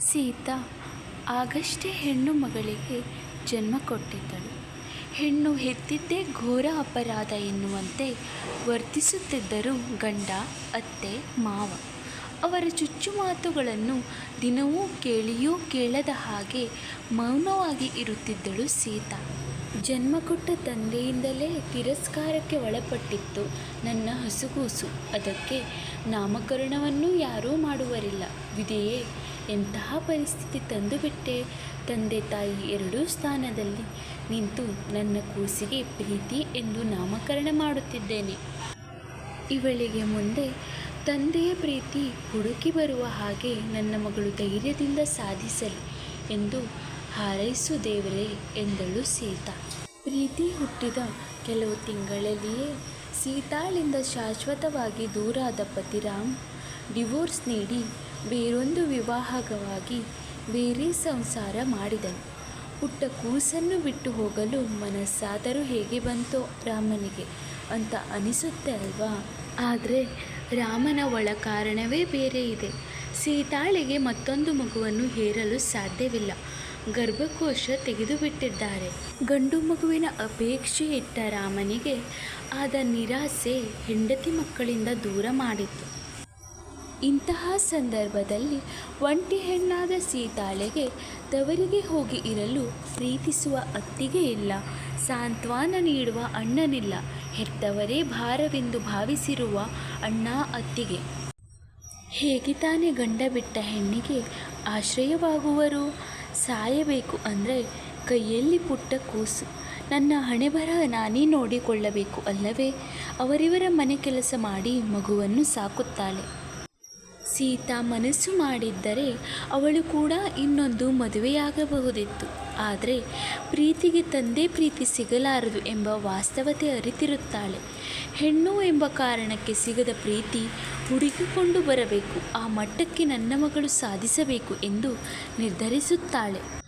ಸೀತಾ ಆಗಷ್ಟೇ ಹೆಣ್ಣು ಮಗಳಿಗೆ ಜನ್ಮ ಕೊಟ್ಟಿದ್ದಳು. ಹೆಣ್ಣು ಹೆತ್ತಿದ್ದೇ ಘೋರ ಅಪರಾಧ ಎನ್ನುವಂತೆ ವರ್ತಿಸುತ್ತಿದ್ದರು ಗಂಡ, ಅತ್ತೆ, ಮಾವ. ಅವರ ಚುಚ್ಚುಮಾತುಗಳನ್ನು ದಿನವೂ ಕೇಳಿಯೂ ಕೇಳದ ಹಾಗೆ ಮೌನವಾಗಿ ಇರುತ್ತಿದ್ದಳು ಸೀತಾ. ಜನ್ಮ ಕೊಟ್ಟ ತಂದೆಯಿಂದಲೇ ತಿರಸ್ಕಾರಕ್ಕೆ ಒಳಪಟ್ಟಿತ್ತು ನನ್ನ ಹಸುಗೂಸು. ಅದಕ್ಕೆ ನಾಮಕರಣವನ್ನು ಯಾರೂ ಮಾಡುವರಿಲ್ಲ. ವಿದೆಯೇ ಎಂತಹ ಪರಿಸ್ಥಿತಿ ತಂದುಬಿಟ್ಟೆ? ತಂದೆ ತಾಯಿ ಎರಡೂ ಸ್ಥಾನದಲ್ಲಿ ನಿಂತು ನನ್ನ ಕೂಸಿಗೆ ಪ್ರೀತಿ ಎಂದು ನಾಮಕರಣ ಮಾಡುತ್ತಿದ್ದೇನೆ. ಇವಳಿಗೆ ಮುಂದೆ ತಂದೆಯ ಪ್ರೀತಿ ಹುಡುಕಿ ಬರುವ ಹಾಗೆ ನನ್ನ ಮಗಳು ಧೈರ್ಯದಿಂದ ಸಾಧಿಸಲಿ ಎಂದು ಹಾರೈಸು ದೇವರೇ ಎಂದಳು ಸೀತಾ. ಪ್ರೀತಿ ಹುಟ್ಟಿದ ಕೆಲವು ತಿಂಗಳಲ್ಲಿಯೇ ಸೀತಾಳಿಂದ ಶಾಶ್ವತವಾಗಿ ದೂರಾದ ಪತಿರಾಮ್ ಡಿವೋರ್ಸ್ ನೀಡಿ ಬೇರೊಂದು ವಿವಾಹವಾಗಿ ಬೇರೆ ಸಂಸಾರ ಮಾಡಿದನು. ಪುಟ್ಟ ಕೂಸನ್ನು ಬಿಟ್ಟು ಹೋಗಲು ಮನಸ್ಸಾದರೂ ಹೇಗೆ ಬಂತೋ ರಾಮನಿಗೆ ಅಂತ ಅನಿಸುತ್ತೆ ಅಲ್ವಾ? ಆದರೆ ರಾಮನ ಒಳ ಕಾರಣವೇ ಬೇರೆ ಇದೆ. ಸೀತಾಳಿಗೆ ಮತ್ತೊಂದು ಮಗುವನ್ನು ಹೇರಲು ಸಾಧ್ಯವಿಲ್ಲ. ಗರ್ಭಕೋಶ ತೆಗೆದುಬಿಟ್ಟಿದ್ದಾರೆ. ಗಂಡು ಮಗುವಿನ ಅಪೇಕ್ಷೆ ಇಟ್ಟ ರಾಮನಿಗೆ ಆದ ನಿರಾಸೆ ಹೆಂಡತಿ ಮಕ್ಕಳಿಂದ ದೂರ ಮಾಡಿತು. ಇಂತಹ ಸಂದರ್ಭದಲ್ಲಿ ಒಂಟಿ ಹೆಣ್ಣಾದ ಸೀತಾಳೆಗೆ ತವರಿಗೆ ಹೋಗಿ ಇರಲು ಪ್ರೀತಿಸುವ ಅತ್ತಿಗೆ ಇಲ್ಲ, ಸಾಂತ್ವನ ನೀಡುವ ಅಣ್ಣನಿಲ್ಲ, ಹೆತ್ತವರೇ ಭಾರವೆಂದು ಭಾವಿಸಿರುವ ಅಣ್ಣ ಅತ್ತಿಗೆ. ಹೇಗೆ ತಾನೇ ಗಂಡ ಬಿಟ್ಟ ಹೆಣ್ಣಿಗೆ ಆಶ್ರಯವಾಗುವರು? ಸಾಯಬೇಕು ಅಂದರೆ ಕೈಯಲ್ಲಿ ಪುಟ್ಟ ಕೂಸು. ನನ್ನ ಹಣೆಬರ ನಾನೇ ನೋಡಿಕೊಳ್ಳಬೇಕು ಅಲ್ಲವೇ? ಅವರಿವರ ಮನೆ ಕೆಲಸ ಮಾಡಿ ಮಗುವನ್ನು ಸಾಕುತ್ತಾಳೆ. ಸೀತಾ ಮನಸ್ಸು ಮಾಡಿದ್ದರೆ ಅವಳು ಕೂಡ ಇನ್ನೊಂದು ಮದುವೆಯಾಗಬಹುದಿತ್ತು. ಆದರೆ ಪ್ರೀತಿಗೆ ತಂದೆ ಪ್ರೀತಿ ಸಿಗಲಾರದು ಎಂಬ ವಾಸ್ತವತೆ ಅರಿತಿರುತ್ತಾಳೆ. ಹೆಣ್ಣು ಎಂಬ ಕಾರಣಕ್ಕೆ ಸಿಗದ ಪ್ರೀತಿ ಹುಡುಕಿಕೊಂಡು ಬರಬೇಕು, ಆ ಮಟ್ಟಕ್ಕೆ ನನ್ನ ಮಗಳು ಸಾಧಿಸಬೇಕು ಎಂದು ನಿರ್ಧರಿಸುತ್ತಾಳೆ.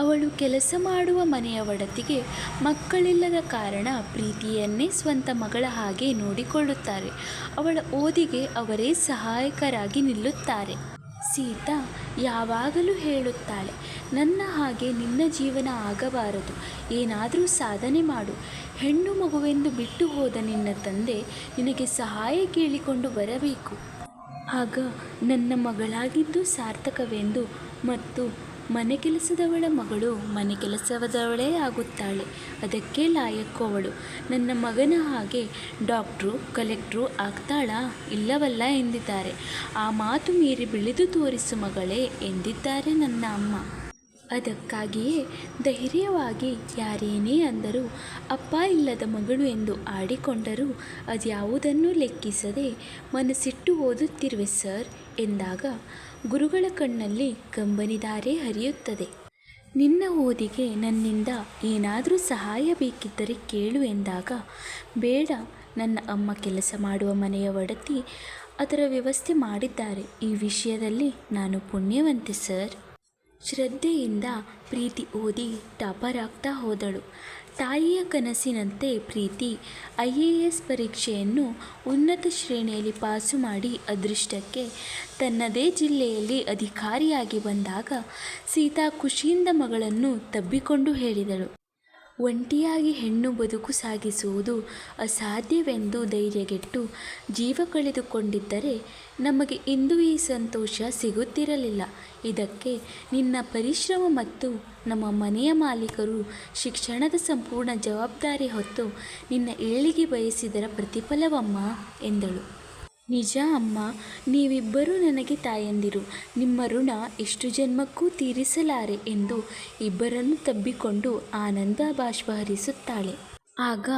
ಅವಳು ಕೆಲಸ ಮಾಡುವ ಮನೆಯ ಒಡತಿಗೆ ಮಕ್ಕಳಿಲ್ಲದ ಕಾರಣ ಪ್ರೀತಿಯನ್ನೇ ಸ್ವಂತ ಮಗಳ ಹಾಗೆ ನೋಡಿಕೊಳ್ಳುತ್ತಾರೆ. ಅವಳ ಓದಿಗೆ ಅವರೇ ಸಹಾಯಕರಾಗಿ ನಿಲ್ಲುತ್ತಾರೆ. ಸೀತಾ ಯಾವಾಗಲೂ ಹೇಳುತ್ತಾಳೆ, ನನ್ನ ಹಾಗೆ ನಿನ್ನ ಜೀವನ ಆಗಬಾರದು, ಏನಾದರೂ ಸಾಧನೆ ಮಾಡು. ಹೆಣ್ಣು ಮಗುವೆಂದು ಬಿಟ್ಟು ಹೋದ ನಿನ್ನ ತಂದೆ ನಿನಗೆ ಸಹಾಯ ಕೇಳಿಕೊಂಡು ಬರಬೇಕು. ಆಗ ನನ್ನ ಮಗಳಾಗಿದ್ದು ಸಾರ್ಥಕವೆಂದು ಮತ್ತು ಮನೆ ಕೆಲಸದವಳ ಮಗಳು ಮನೆ ಕೆಲಸದವಳೇ ಆಗುತ್ತಾಳೆ. ಅದಕ್ಕೆ ಲಾಯಕ್ಕೋವಳು ನನ್ನ ಮಗನ ಹಾಗೆ ಡಾಕ್ಟ್ರು, ಕಲೆಕ್ಟ್ರು ಆಗ್ತಾಳಾ? ಇಲ್ಲವಲ್ಲ ಎಂದಿದ್ದಾರೆ. ಆ ಮಾತು ಮೀರಿ ಬೆಳೆದು ತೋರಿಸು ಮಗಳೇ ಎಂದಿದ್ದಾರೆ ನನ್ನ ಅಮ್ಮ. ಅದಕ್ಕಾಗಿಯೇ ಧೈರ್ಯವಾಗಿ ಯಾರೇನೇ ಅಂದರೂ ಅಪ್ಪ ಇಲ್ಲದ ಮಗಳು ಎಂದು ಆಡಿಕೊಂಡರೂ ಅದ್ಯಾವುದನ್ನೂ ಲೆಕ್ಕಿಸದೆ ಮನಸ್ಸಿಟ್ಟು ಓದುತ್ತಿರುವೆ ಸರ್ ಎಂದಾಗ ಗುರುಗಳ ಕಣ್ಣಲ್ಲಿ ಕಂಬನಿದಾರೆ ಹರಿಯುತ್ತದೆ. ನಿನ್ನ ಓದಿಗೆ ನನ್ನಿಂದ ಏನಾದರೂ ಸಹಾಯ ಬೇಕಿದ್ದರೆ ಕೇಳು ಎಂದಾಗ, ಬೇಡ, ನನ್ನ ಅಮ್ಮ ಕೆಲಸ ಮಾಡುವ ಮನೆಯ ಒಡತಿ ಅದರ ವ್ಯವಸ್ಥೆ ಮಾಡಿದ್ದಾರೆ. ಈ ವಿಷಯದಲ್ಲಿ ನಾನು ಪುಣ್ಯವಂತೆ, ಸರ್. ಶ್ರದ್ಧೆಯಿಂದ ಪ್ರೀತಿ ಓದಿ ಟಾಪರಾಗ್ತಾ ಹೋದಳು. ತಾಯಿಯ ಕನಸಿನಂತೆ ಪ್ರೀತಿ ಐ ಎ ಎಸ್ ಪರೀಕ್ಷೆಯನ್ನು ಉನ್ನತ ಶ್ರೇಣಿಯಲ್ಲಿ ಪಾಸು ಮಾಡಿ ಅದೃಷ್ಟಕ್ಕೆ ತನ್ನದೇ ಜಿಲ್ಲೆಯಲ್ಲಿ ಅಧಿಕಾರಿಯಾಗಿ ಬಂದಾಗ ಸೀತಾ ಖುಷಿಯಿಂದ ಮಗಳನ್ನು ತಬ್ಬಿಕೊಂಡು ಹೇಳಿದಳು. ಒಂಟಿಯಾಗಿ ಹೆಣ್ಣು ಬದುಕು ಸಾಗಿಸುವುದು ಅಸಾಧ್ಯವೆಂದು ಧೈರ್ಯಗೆಟ್ಟು ಜೀವ ಕಳೆದುಕೊಂಡಿದ್ದರೆ ನಮಗೆ ಇಂದು ಈ ಸಂತೋಷ ಸಿಗುತ್ತಿರಲಿಲ್ಲ. ಇದಕ್ಕೆ ನಿನ್ನ ಪರಿಶ್ರಮ ಮತ್ತು ನಮ್ಮ ಮನೆಯ ಮಾಲೀಕರು ಶಿಕ್ಷಣದ ಸಂಪೂರ್ಣ ಜವಾಬ್ದಾರಿ ಹೊತ್ತು ನಿನ್ನ ಏಳಿಗೆ ಬಯಸಿದರ ಪ್ರತಿಫಲವಮ್ಮ ಎಂದಳು. ನಿಜ ಅಮ್ಮ, ನೀವಿಬ್ಬರೂ ನನಗೆ ತಾಯಂದಿರು. ನಿಮ್ಮ ಋಣ ಎಷ್ಟು ಜನ್ಮಕ್ಕೂ ತೀರಿಸಲಾರೆ ಎಂದು ಇಬ್ಬರನ್ನು ತಬ್ಬಿಕೊಂಡು ಆನಂದ ಬಾಷ್ಪ ಹರಿಸುತ್ತಾಳೆ ಆಗ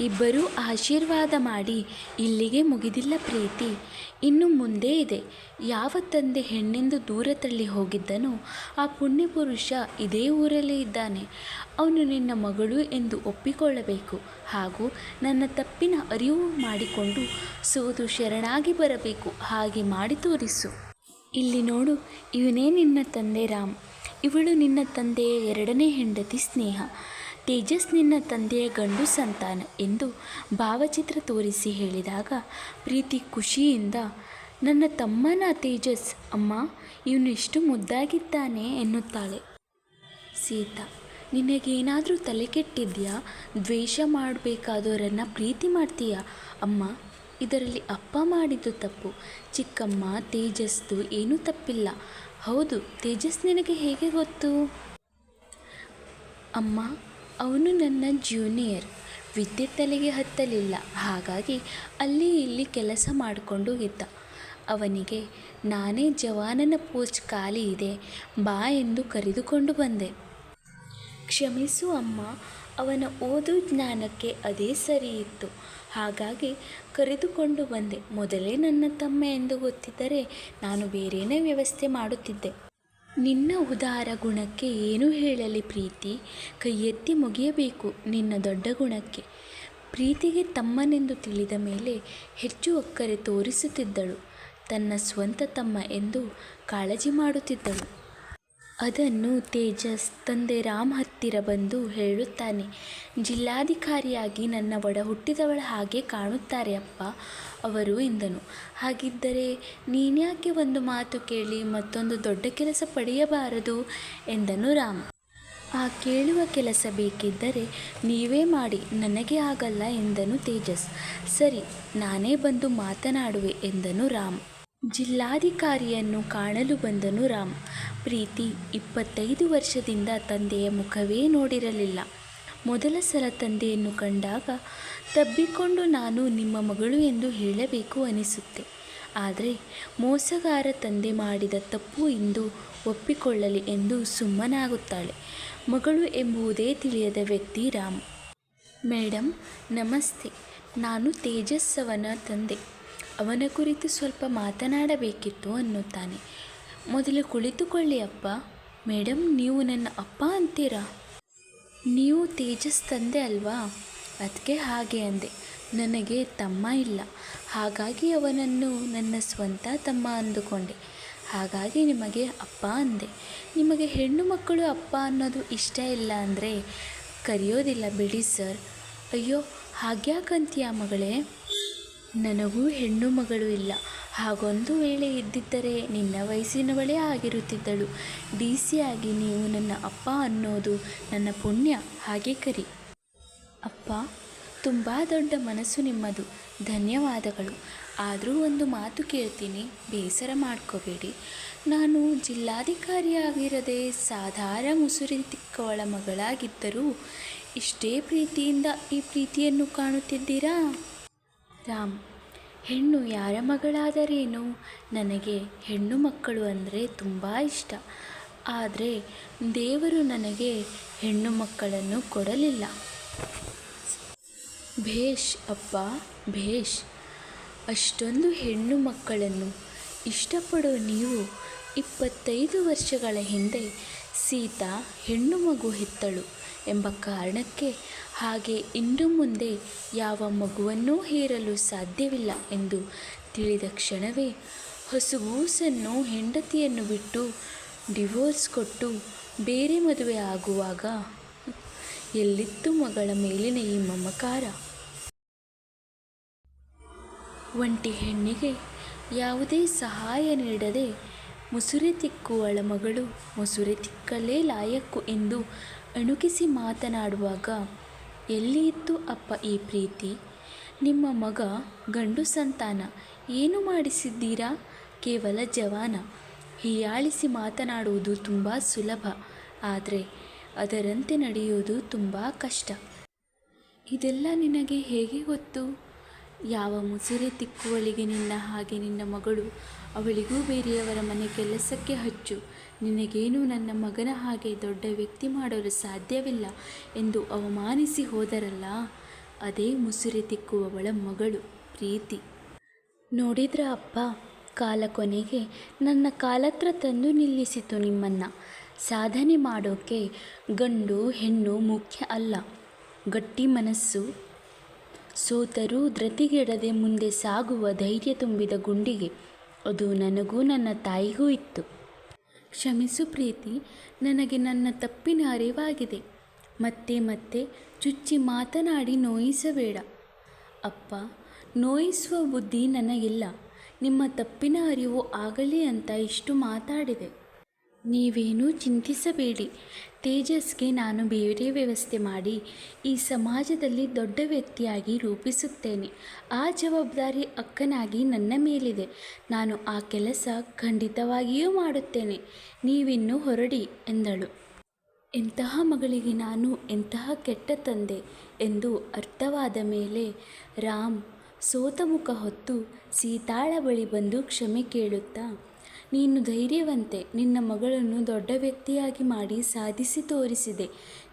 ಇಬ್ಬರೂ ಆಶೀರ್ವಾದ ಮಾಡಿ, ಇಲ್ಲಿಗೆ ಮುಗಿದಿಲ್ಲ ಪ್ರೀತಿ, ಇನ್ನು ಮುಂದೆ ಇದೆ. ಯಾವ ತಂದೆ ಹೆಣ್ಣೆಂದು ದೂರ ತಳ್ಳಿ ಹೋಗಿದ್ದನೋ, ಆ ಪುಣ್ಯಪುರುಷ ಇದೇ ಊರಲ್ಲೇ ಇದ್ದಾನೆ. ಅವನು ನಿನ್ನ ಮಗಳು ಎಂದು ಒಪ್ಪಿಕೊಳ್ಳಬೇಕು. ಹಾಗೂ ನನ್ನ ತಪ್ಪಿನ ಅರಿವು ಮಾಡಿಕೊಂಡು ಸೋದು ಶರಣಾಗಿ ಬರಬೇಕು. ಹಾಗೆ ಮಾಡಿ ತೋರಿಸು. ಇಲ್ಲಿ ನೋಡು, ಇವನೇ ನಿನ್ನ ತಂದೆ ರಾಮ್. ಇವಳು ನಿನ್ನ ತಂದೆಯ ಎರಡನೇ ಹೆಂಡತಿ ಸ್ನೇಹ. ತೇಜಸ್ ನಿನ್ನ ತಂದೆಯ ಗಂಡು ಸಂತಾನ ಎಂದು ಭಾವಚಿತ್ರ ತೋರಿಸಿ ಹೇಳಿದಾಗ, ಪ್ರೀತಿ ಖುಷಿಯಿಂದ, ನನ್ನ ತಮ್ಮನ ತೇಜಸ್, ಅಮ್ಮ ಇವನು ಎಷ್ಟು ಮುದ್ದಾಗಿದ್ದಾನೆ ಎನ್ನುತ್ತಾಳೆ. ಸೀತಾ, ನಿನಗೇನಾದರೂ ತಲೆ ಕೆಟ್ಟಿದ್ಯಾ? ದ್ವೇಷ ಮಾಡಬೇಕಾದವರನ್ನು ಪ್ರೀತಿ ಮಾಡ್ತೀಯ? ಅಮ್ಮ, ಇದರಲ್ಲಿ ಅಪ್ಪ ಮಾಡಿದ್ದು ತಪ್ಪು. ಚಿಕ್ಕಮ್ಮ ತೇಜಸ್ದು ಏನೂ ತಪ್ಪಿಲ್ಲ. ಹೌದು, ತೇಜಸ್ ನಿನಗೆ ಹೇಗೆ ಗೊತ್ತು? ಅಮ್ಮ ಅವನು ನನ್ನ ಜೂನಿಯರ್ ವಿದ್ಯೆ ತಲೆಗೆ ಹತ್ತಲಿಲ್ಲ. ಹಾಗಾಗಿ ಅಲ್ಲಿ ಇಲ್ಲಿ ಕೆಲಸ ಮಾಡಿಕೊಂಡು ಇದ್ದ. ಅವನಿಗೆ, ನಾನೇ ಜವಾನನ ಪೋಸ್ಟ್ ಖಾಲಿ ಇದೆ. ಬಾ ಎಂದು ಕರೆದುಕೊಂಡು ಬಂದೆ. ಕ್ಷಮಿಸು ಅಮ್ಮ. ಅವನ ಓದು ಜ್ಞಾನಕ್ಕೆ ಅದೇ ಸರಿ ಇತ್ತು. ಹಾಗಾಗಿ ಕರೆದುಕೊಂಡು ಬಂದೆ. ಮೊದಲೇ ನನ್ನ ತಮ್ಮ ಎಂದು ಗೊತ್ತಿದ್ದರೆ ನಾನು ಬೇರೇನೇ ವ್ಯವಸ್ಥೆ ಮಾಡುತ್ತಿದ್ದೆ. ನಿನ್ನ ಉದಾರ ಗುಣಕ್ಕೆ ಏನು ಹೇಳಲಿ ಪ್ರೀತಿ? ಕೈ ಎತ್ತಿ ಮುಗಿಯಬೇಕು ನಿನ್ನ ದೊಡ್ಡ ಗುಣಕ್ಕೆ. ಪ್ರೀತಿಗೆ ತಮ್ಮನೆಂದು ತಿಳಿದ ಮೇಲೆ ಹೆಚ್ಚು ಒಕ್ಕರೆ ತೋರಿಸುತ್ತಿದ್ದಳು. ತನ್ನ ಸ್ವಂತ ತಮ್ಮ ಎಂದು ಕಾಳಜಿ ಮಾಡುತ್ತಿದ್ದಳು. ಅದನ್ನು ತೇಜಸ್ ತಂದೆ ರಾಮ್ ಹತ್ತಿರ ಬಂದು ಹೇಳುತ್ತಾನೆ, ಜಿಲ್ಲಾಧಿಕಾರಿಯಾಗಿ ನನ್ನ ಒಡ ಹುಟ್ಟಿದವಳ ಹಾಗೆ ಕಾಣುತ್ತಾರೆ ಅಪ್ಪ, ಅವರು ಎಂದನು. ಹಾಗಿದ್ದರೆ ನೀನ್ಯಾಕೆ ಒಂದು ಮಾತು ಕೇಳಿ ಮತ್ತೊಂದು ದೊಡ್ಡ ಕೆಲಸ ಪಡೆಯಬಾರದು? ಎಂದನು ರಾಮ್. ಆ ಕೇಳುವ ಕೆಲಸ ಬೇಕಿದ್ದರೆ ನೀವೇ ಮಾಡಿ, ನನಗೆ ಆಗಲ್ಲ, ಎಂದನು ತೇಜಸ್. ಸರಿ, ನಾನೇ ಬಂದು ಮಾತನಾಡುವೆ, ಎಂದನು ರಾಮ್. ಜಿಲ್ಲಾಧಿಕಾರಿಯನ್ನು ಕಾಣಲು ಬಂದನು ರಾಮ್. ಪ್ರೀತಿ ಇಪ್ಪತ್ತೈದು ವರ್ಷದಿಂದ ತಂದೆಯ ಮುಖವೇ ನೋಡಿರಲಿಲ್ಲ. ಮೊದಲ ಸಲ ತಂದೆಯನ್ನು ಕಂಡಾಗ, ತಬ್ಬಿಕೊಂಡು ನಾನು ನಿಮ್ಮ ಮಗಳು ಎಂದು ಹೇಳಬೇಕು ಅನಿಸುತ್ತೆ. ಆದರೆ, ಮೋಸಗಾರ ತಂದೆ ಮಾಡಿದ ತಪ್ಪು ಇಂದು ಒಪ್ಪಿಕೊಳ್ಳಲಿ ಎಂದು ಸುಮ್ಮನಾಗುತ್ತಾಳೆ. ಮಗಳು ಎಂಬುದೇ ತಿಳಿಯದ ವ್ಯಕ್ತಿ ರಾಮ್. ಮೇಡಮ್ ನಮಸ್ತೆ. ನಾನು ತೇಜಸ್ಸವನ ತಂದೆ. ಅವನ ಕುರಿತು ಸ್ವಲ್ಪ ಮಾತನಾಡಬೇಕಿತ್ತು ಅನ್ನುತ್ತಾನೆ. ಮೊದಲು ಕುಳಿತುಕೊಳ್ಳಿ ಅಪ್ಪ. ಮೇಡಮ್ ನೀವು ನನ್ನ ಅಪ್ಪ ಅಂತೀರಾ? ನೀವು ತೇಜಸ್ ತಂದೆ ಅಲ್ವಾ? ಅದಕ್ಕೆ ಹಾಗೆ ಅಂದೆ. ನನಗೆ ತಮ್ಮ ಇಲ್ಲ. ಹಾಗಾಗಿ ಅವನನ್ನು ನನ್ನ ಸ್ವಂತ ತಮ್ಮ ಅಂದುಕೊಂಡೆ. ಹಾಗಾಗಿ ನಿಮಗೆ ಅಪ್ಪ ಅಂದೆ. ನಿಮಗೆ ಹೆಣ್ಣು ಮಕ್ಕಳು ಅಪ್ಪ ಅನ್ನೋದು ಇಷ್ಟ ಇಲ್ಲ ಅಂದರೆ ಕರೆಯೋದಿಲ್ಲ ಬಿಡಿ ಸರ್. ಅಯ್ಯೋ, ಹಾಗ್ಯಾಕಂತೀಯ ಮಗಳೇ? ನನಗೂ ಹೆಣ್ಣು ಮಗಳು ಇಲ್ಲ. ಹಾಗೊಂದು ವೇಳೆ ಇದ್ದಿದ್ದರೆ ನಿನ್ನ ವಯಸ್ಸಿನವಳೇ ಆಗಿರುತ್ತಿದ್ದಳು. ಡಿ ಸಿ ಆಗಿ ನೀವು ನನ್ನ ಅಪ್ಪ ಅನ್ನೋದು ನನ್ನ ಪುಣ್ಯ. ಹಾಗೆ ಕರಿ. ಅಪ್ಪ, ತುಂಬ ದೊಡ್ಡ ಮನಸ್ಸು ನಿಮ್ಮದು. ಧನ್ಯವಾದಗಳು. ಆದರೂ ಒಂದು ಮಾತು ಕೇಳ್ತೀನಿ. ಬೇಸರ ಮಾಡ್ಕೋಬೇಡಿ. ನಾನು ಜಿಲ್ಲಾಧಿಕಾರಿಯಾಗಿರದೆ ಸಾಧಾರಣ ಮುಸುರಿ ತಿಕ್ಕವಳ ಮಗಳಾಗಿದ್ದರೂ, ಇಷ್ಟೇ ಪ್ರೀತಿಯಿಂದ ಈ ಪ್ರೀತಿಯನ್ನು ಕಾಣುತ್ತಿದ್ದೀರಾ? ರಾಮ್ ಹೆಣ್ಣು ಯಾರ ಮಗಳಾದರೇನು? ನನಗೆ ಹೆಣ್ಣು ಮಕ್ಕಳು ಅಂದರೆ ತುಂಬ ಇಷ್ಟ. ಆದರೆ ದೇವರು ನನಗೆ ಹೆಣ್ಣು ಮಕ್ಕಳನ್ನು ಕೊಡಲಿಲ್ಲ. ಭೇಷ್ ಅಪ್ಪ, ಭೇಷ್, ಅಷ್ಟೊಂದು ಹೆಣ್ಣು ಮಕ್ಕಳನ್ನು ಇಷ್ಟಪಡೋ ನೀವು ಇಪ್ಪತ್ತೈದು ವರ್ಷಗಳ ಹಿಂದೆ ಸೀತಾ ಹೆಣ್ಣು ಮಗು ಹೆತ್ತಳು. ಎಂಬ ಕಾರಣಕ್ಕೆ ಹಾಗೆ ಇನ್ನು ಮುಂದೆ ಯಾವ ಮಗುವನ್ನೂ ಹೇರಲು ಸಾಧ್ಯವಿಲ್ಲ ಎಂದು ತಿಳಿದ ಕ್ಷಣವೇ ಹೊಸಗೂಸನ್ನು ಹೆಂಡತಿಯನ್ನು ಬಿಟ್ಟು ಡಿವೋರ್ಸ್ ಕೊಟ್ಟು ಬೇರೆ ಮದುವೆ ಆಗುವಾಗ ಎಲ್ಲಿತ್ತು ಮಗಳ ಮೇಲಿನ ಈ ಮಮಕಾರ? ಒಂಟಿ ಹೆಣ್ಣಿಗೆ ಯಾವುದೇ ಸಹಾಯ ನೀಡದೆ ಮುಸುರೆ ತಿಕ್ಕುವಳ ಮಗಳು ಮುಸುರೆ ತಿಕ್ಕಲೇ ಲಾಯಕ್ಕು ಎಂದು ಅಣುಕಿಸಿ ಮಾತನಾಡುವಾಗ, ಎಲ್ಲಿ ಇತ್ತು ಅಪ್ಪ ಈ ಪ್ರೀತಿ? ನಿಮ್ಮ ಮಗ ಗಂಡು ಸಂತಾನ, ಏನು ಮಾಡಿಸಿದ್ದೀರಾ? ಕೇವಲ ಜವಾನ ಹೀಯಾಳಿಸಿ ಮಾತನಾಡುವುದು ತುಂಬ ಸುಲಭ, ಆದರೆ ಅದರಂತೆ ನಡೆಯುವುದು ತುಂಬ ಕಷ್ಟ. ಇದೆಲ್ಲ ನಿನಗೆ ಹೇಗೆ ಗೊತ್ತು? ಯಾವ ಮುಸುರೆ ತಿಕ್ಕುವಳಿಗೆ ನಿನ್ನ ಹಾಗೆ ನಿನ್ನ ಮಗಳು. ಅವಳಿಗೂ ಬೇರೆಯವರ ಮನೆ ಕೆಲಸಕ್ಕೆ ಹಚ್ಚು. ನಿನಗೇನು ನನ್ನ ಮಗನ ಹಾಗೆ ದೊಡ್ಡ ವ್ಯಕ್ತಿ ಮಾಡಲು ಸಾಧ್ಯವಿಲ್ಲ ಎಂದು ಅವಮಾನಿಸಿ ಹೋದರಲ್ಲ. ಅದೇ ಮುಸುರೆ ತಿಕ್ಕುವವಳ ಮಗಳು ಪ್ರೀತಿ. ನೋಡಿದ್ರ ಅಪ್ಪ? ಕಾಲ ಕೊನೆಗೆ ನನ್ನ ಕಾಲತ್ರ ತಂದು ನಿಲ್ಲಿಸಿತು ನಿಮ್ಮನ್ನು. ಸಾಧನೆ ಮಾಡೋಕ್ಕೆ ಗಂಡು ಹೆಣ್ಣು ಮುಖ್ಯ ಅಲ್ಲ. ಗಟ್ಟಿ ಮನಸ್ಸು ಸೋತರೂ ಧೃತಿಗೆಡದೆ ಮುಂದೆ ಸಾಗುವ ಧೈರ್ಯ ತುಂಬಿದ ಗುಂಡಿಗೆ. ಅದು ನನಗೂ ನನ್ನ ತಾಯಿಗೂ ಇತ್ತು. ಕ್ಷಮಿಸು ಪ್ರೀತಿ, ನನಗೆ ನನ್ನ ತಪ್ಪಿನ ಅರಿವಾಗಿದೆ. ಮತ್ತೆ ಮತ್ತೆ ಚುಚ್ಚಿ ಮಾತನಾಡಿ ನೋಯಿಸಬೇಡ. ಅಪ್ಪ, ನೋಯಿಸುವ ಬುದ್ಧಿ ನನಗಿಲ್ಲ. ನಿಮ್ಮ ತಪ್ಪಿನ ಅರಿವು ಆಗಲಿ ಅಂತ ಇಷ್ಟು ಮಾತಾಡಿದೆ. ನೀವೇನೂ ಚಿಂತಿಸಬೇಡಿ. ತೇಜಸ್ಗೆ ನಾನು ಬೇರೆ ವ್ಯವಸ್ಥೆ ಮಾಡಿ, ಈ ಸಮಾಜದಲ್ಲಿ ದೊಡ್ಡ ವ್ಯಕ್ತಿಯಾಗಿ ರೂಪಿಸುತ್ತೇನೆ. ಆ ಜವಾಬ್ದಾರಿ ಅಕ್ಕನಾಗಿ ನನ್ನ ಮೇಲಿದೆ. ನಾನು ಆ ಕೆಲಸ ಖಂಡಿತವಾಗಿಯೂ ಮಾಡುತ್ತೇನೆ. ನೀವಿನ್ನು ಹೊರಡಿ, ಎಂದಳು. ಎಂತಹ ಮಗಳಿಗೆ ನಾನು ಎಂತಹ ಕೆಟ್ಟ ತಂದೆ ಎಂದು ಅರ್ಥವಾದ ಮೇಲೆ ರಾಮ್ ಸೋತಮುಖ ಹೊತ್ತು ಸೀತಾಳ ಬಳಿ ಬಂದು ಕ್ಷಮೆ ಕೇಳುತ್ತಾ ನೀನು ಧೈರ್ಯವಂತೆ ನಿನ್ನ ಮಗಳನ್ನು ದೊಡ್ಡ ವ್ಯಕ್ತಿಯಾಗಿ ಮಾಡಿ ಸಾಧಿಸಿ ತೋರಿಸಿದೆ.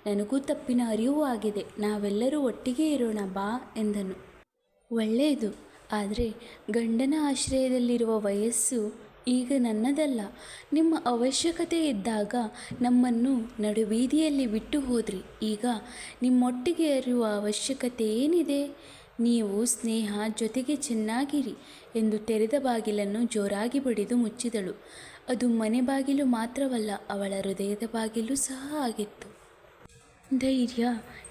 ನನಗೂ ತಪ್ಪಿನ ಅರಿವು ಆಗಿದೆ. ನಾವೆಲ್ಲರೂ ಒಟ್ಟಿಗೆ ಇರೋಣ ಬಾ ಎಂದನು. ಒಳ್ಳೆಯದು. ಆದರೆ ಗಂಡನ ಆಶ್ರಯದಲ್ಲಿರುವ ವಯಸ್ಸು ಈಗ ನನ್ನದಲ್ಲ. ನಿಮ್ಮ ಅವಶ್ಯಕತೆ ಇದ್ದಾಗ ನಮ್ಮನ್ನು ನಡುಬೀದಿಯಲ್ಲಿ ಬಿಟ್ಟು ಹೋದ್ರಿ. ಈಗ ನಿಮ್ಮೊಟ್ಟಿಗೆ ಇರುವ ಅವಶ್ಯಕತೆ ಏನಿದೆ? ನೀವು ಸ್ನೇಹ ಜೊತೆಗೆ ಚೆನ್ನಾಗಿರಿ ಎಂದು ತೆರೆದ ಬಾಗಿಲನ್ನು ಜೋರಾಗಿ ಬಡಿದು ಮುಚ್ಚಿದಳು. ಅದು ಮನೆ ಬಾಗಿಲು ಮಾತ್ರವಲ್ಲ, ಅವಳ ಹೃದಯದ ಬಾಗಿಲು ಸಹ ಆಗಿತ್ತು. ಧೈರ್ಯ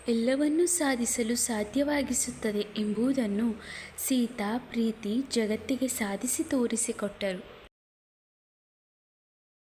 ಎಲ್ಲವನ್ನೂ ಸಾಧಿಸಲು ಸಾಧ್ಯವಾಗಿಸುತ್ತದೆ ಎಂಬುದನ್ನು ಸೀತಾ, ಪ್ರೀತಿ ಜಗತ್ತಿಗೆ ಸಾಧಿಸಿ ತೋರಿಸಿಕೊಟ್ಟರು.